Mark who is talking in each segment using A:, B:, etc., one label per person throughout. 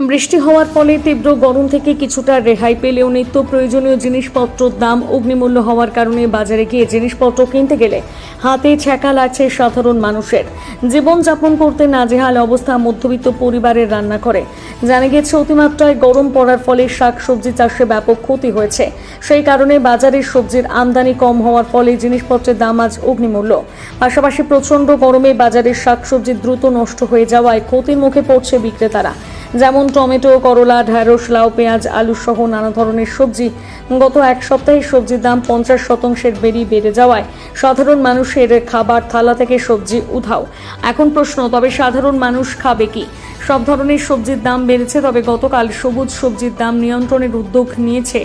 A: বৃষ্টি হওয়ার ফলে তীব্র গরম থেকে কিছুটা রেহাই পেলেও নিত্য প্রয়োজনীয় জিনিসপত্রের দাম অগ্নিমূল্য হওয়ার কারণে বাজারে গিয়ে জিনিসপত্র কিনতে গেলে হাতে ছ্যাঁকা লাগছে সাধারণ মানুষের। জীবনযাপন করতে নাজেহাল অবস্থা মধ্যবিত্ত পরিবারের রান্না করে জানা গেছে, অতিমাত্রায় গরম পড়ার ফলে শাকসবজি চাষে ব্যাপক ক্ষতি হয়েছে। সেই কারণে বাজারের সবজির আমদানি কম হওয়ার ফলে জিনিসপত্রের দাম আজ অগ্নিমূল্য। পাশাপাশি প্রচণ্ড গরমে বাজারের শাকসবজি দ্রুত নষ্ট হয়ে যাওয়ায় ক্ষতির মুখে পড়ছে বিক্রেতারা। যেমন টমেটো, করলা, ঢ্যাঁড়স, লাউ, পেঁয়াজ, আলু সহ নানা ধরনের সবজি। গত এক সপ্তাহে সবজির দাম পঞ্চাশ শতাংশের বেরিয়ে বেড়ে যাওয়ায় সাধারণ মানুষের খাবার থালা থেকে সবজি উধাও। এখন প্রশ্ন, তবে সাধারণ মানুষ খাবে কি? সব ধরনের সবজির দাম বেড়েছে তবে গতকাল সবুজ সবজির দাম নিয়ন্ত্রণের উদ্যোগ নিয়েছে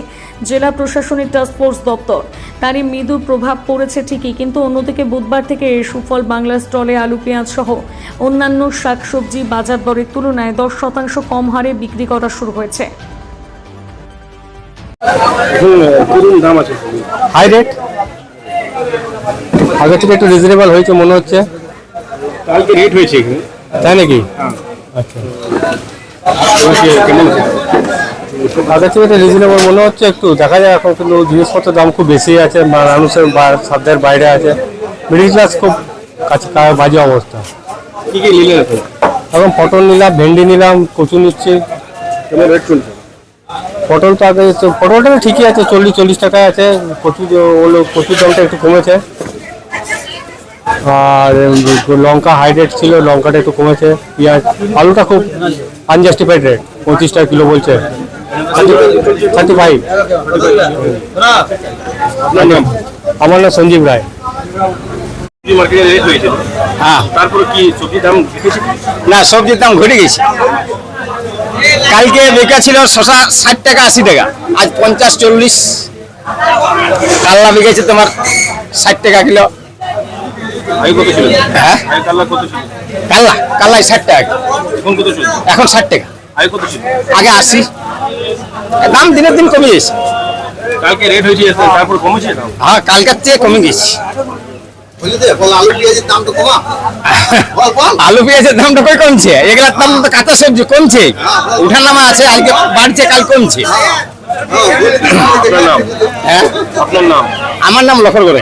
A: জেলা প্রশাসনের টাস্কফোর্স দপ্তর। তারই মৃদু প্রভাব পড়েছে ঠিকই কিন্তু অন্যদিকে বুধবার থেকে সুফল বাংলা স্টলে আলু পেঁয়াজ সহ অন্যান্য শাকসবজি বাজার দরের তুলনায় দশ শতাংশ কম হারে বিক্রি করা শুরু হয়েছে।
B: হাই রেট আগের থেকে একটু রিজনেবল হয়েছে মনে হচ্ছে।
C: কালকে রেট হয়েছে
B: তাই নাকি? আগের থেকে একটু রিজনেবল মনে হচ্ছে একটু দেখা যায় এখন কিন্তু জিনিসপত্রের দাম খুব বেশি আছে মানুষের সাধ্যের বাইরে আছে। মিডিল ক্লাস খুব কাছে বাজে অবস্থা।
C: কি কি নিলেন এখন?
B: পটল নিলাম ভেন্ডি নিলাম কচু নিচ্ছি।
C: কেমন রেট চলছে?
B: পটল তো আগে পটলটা তো ঠিকই আছে চল্লিশ চল্লিশ টাকায় আছে। কচু ওগুলো কচুর দামটা একটু কমেছে। আর লঙ্কা হাই রেট ছিল লঙ্কাটা একটু কমেছে। পেঁয়াজ আলুটা খুব আনজাস্টিফাইড রেট পঁচিশ টাকা কিলো বলছে। থার্টি ফাইভ আমার নাম সঞ্জীব রায়।
D: হ্যাঁ।
C: তারপরে কি সবজির দাম
D: না সবজির দাম ঘটে গেছে। কালকে বেকা ছিল শশা ষাট টাকা আশি টাকা। আজ পঞ্চাশ চল্লিশ। কাল্লা বিকেছে তোমার ষাট টাকা কিলো। হ্যাঁ?
C: আগে কাল্লা কত
D: কাল্লাই ষাট টাকা
C: এখন কত
D: ষাট টাকা।
C: আগে
D: আশি। দাম দিনের দিন কমে গেছে।
C: কালকে রেট হয়েছে তারপর কমেছে
D: হ্যাঁ কালকার চেয়ে কমে গেছে।
E: আলু পেঁয়াজের দাম তো কমা। বল বল।
D: আলু পেঁয়াজের দামটা কই কমছে? এগুলার দাম তো কাঁচা সবজি কমছে। উঠার নামা আছে আজকে বাড়ছে কাল কমছে।
C: আপনার নাম
D: হ্যাঁ
C: আপনার নাম?
D: আমার নাম লখর করে